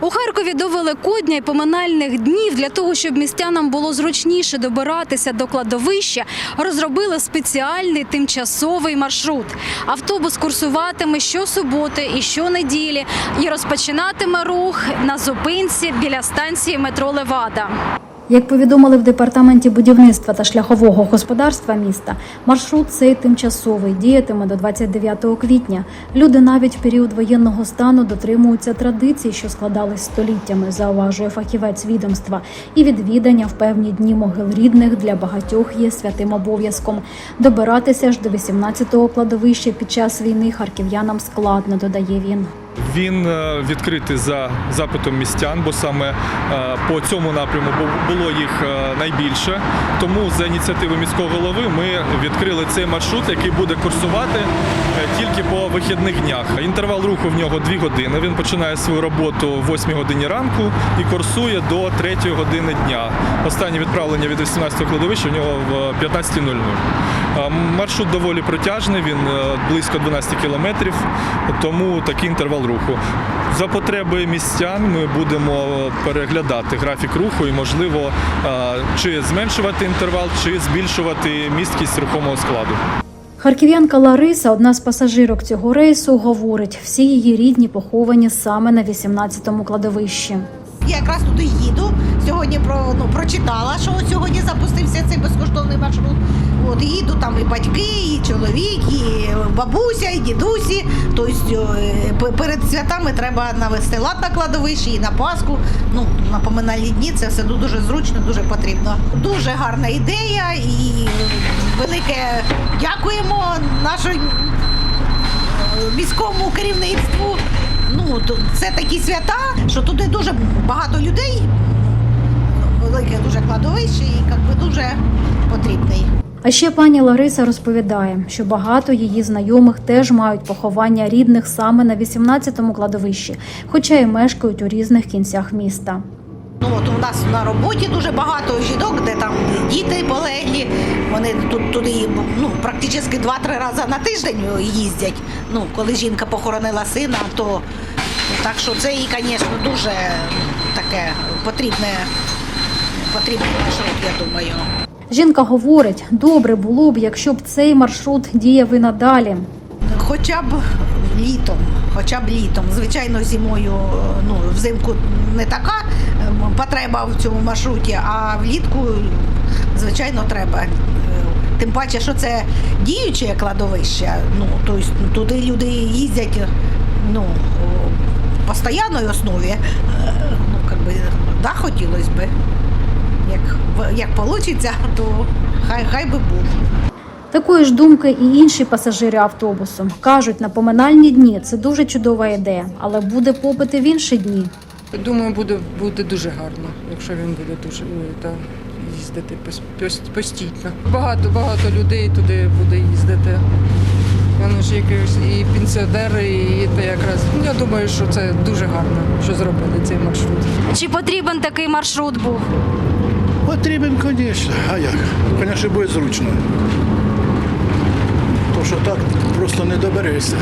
У Харкові до Великодня і поминальних днів для того, щоб містянам було зручніше добиратися до кладовища, розробили спеціальний тимчасовий маршрут. Автобус курсуватиме щосуботи і щонеділі і розпочинатиме рух на зупинці біля станції метро Левада. Як повідомили в департаменті будівництва та шляхового господарства міста, маршрут цей тимчасовий діятиме до 29 квітня. Люди навіть в період воєнного стану дотримуються традицій, що складались століттями, зауважує фахівець відомства. І відвідання в певні дні могил рідних для багатьох є святим обов'язком. Добиратися ж до 18-го кладовища під час війни харків'янам складно, додає він. Він е, відкритий за запитом містян, бо саме е, по цьому напряму було їх е, найбільше. Тому за ініціативи міського голови ми відкрили цей маршрут, який буде курсувати тільки по вихідних днях. Інтервал руху в нього 2 години. Він починає свою роботу в 8 годині ранку і курсує до 3 години дня. Останнє відправлення від 18-го кладовища у нього в 15.00. Е, Маршрут доволі протяжний, він близько 12 кілометрів, тому такий інтервал руху. За потреби містян ми будемо переглядати графік руху і, можливо, е, чи зменшувати інтервал, чи збільшувати місткість рухомого складу. Харків'янка Лариса, одна з пасажирок цього рейсу, говорить, всі її рідні поховані саме на 18-му кладовищі. Я якраз туди їду. Сьогодні ну прочитала, що от сьогодні запустився цей безкоштовний маршрут. От їду там і батьки, і чоловік, і бабуся, і дідусі. Тобто е, перед святами треба навести лад на кладовищі і на Пасху. Ну на поминальні дні це все дуже зручно, дуже потрібно. Дуже гарна ідея і велике дякуємо нашій міському керівництву. Ну, це такі свята, що туди дуже багато людей, велике дуже кладовище і як би, дуже потрібний. А ще пані Лариса розповідає, що багато її знайомих теж мають поховання рідних саме на 18-му кладовищі, хоча й мешкають у різних кінцях міста. Ну от у нас на роботі дуже багато жінок, де там діти полеглі. Вони тут туди ну практично два-три рази на тиждень їздять. Ну, коли жінка похоронила сина, то так що це і, звісно, дуже таке потрібне, потрібний маршрут, я думаю. Жінка говорить, добре було б, якщо б цей маршрут діяв і надалі. Хоча б літом, хоча б літом. Звичайно, зимою, ну, взимку не така потреба в цьому маршруті, а влітку, звичайно, треба. Тим паче, що це діюче кладовище, ну, тобто туди люди їздять ну, в основі. Е, Ну, как би, да, хотілося б. Як, як вийде, то хай, хай би був. Такої ж думки і інші пасажири автобусу кажуть, на поминальні дні це дуже чудова ідея, але буде попит і в інші дні. Думаю, буде, буде дуже гарно, якщо він буде дуже е, та, їздити пос- пос- постійно. Багато багато людей туди буде їздити. Вони ж якісь і пенсіонери, і це якраз. Я думаю, що це дуже гарно, що зробили цей маршрут. Чи потрібен такий маршрут був? Потрібен, звісно. А як? Звісно, буде зручно. То що так просто не доберешся.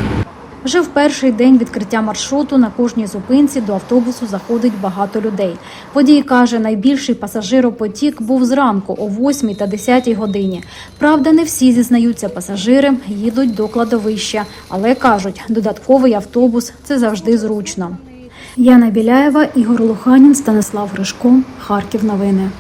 Вже в перший день відкриття маршруту на кожній зупинці до автобусу заходить багато людей. Водій каже, найбільший пасажиропотік був зранку о 8 та 10 годині. Правда, не всі зізнаються пасажири, їдуть до кладовища, але кажуть, додатковий автобус це завжди зручно. Яна Біляєва, Ігор Луханін, Станислав Гришко, Харків. Новини.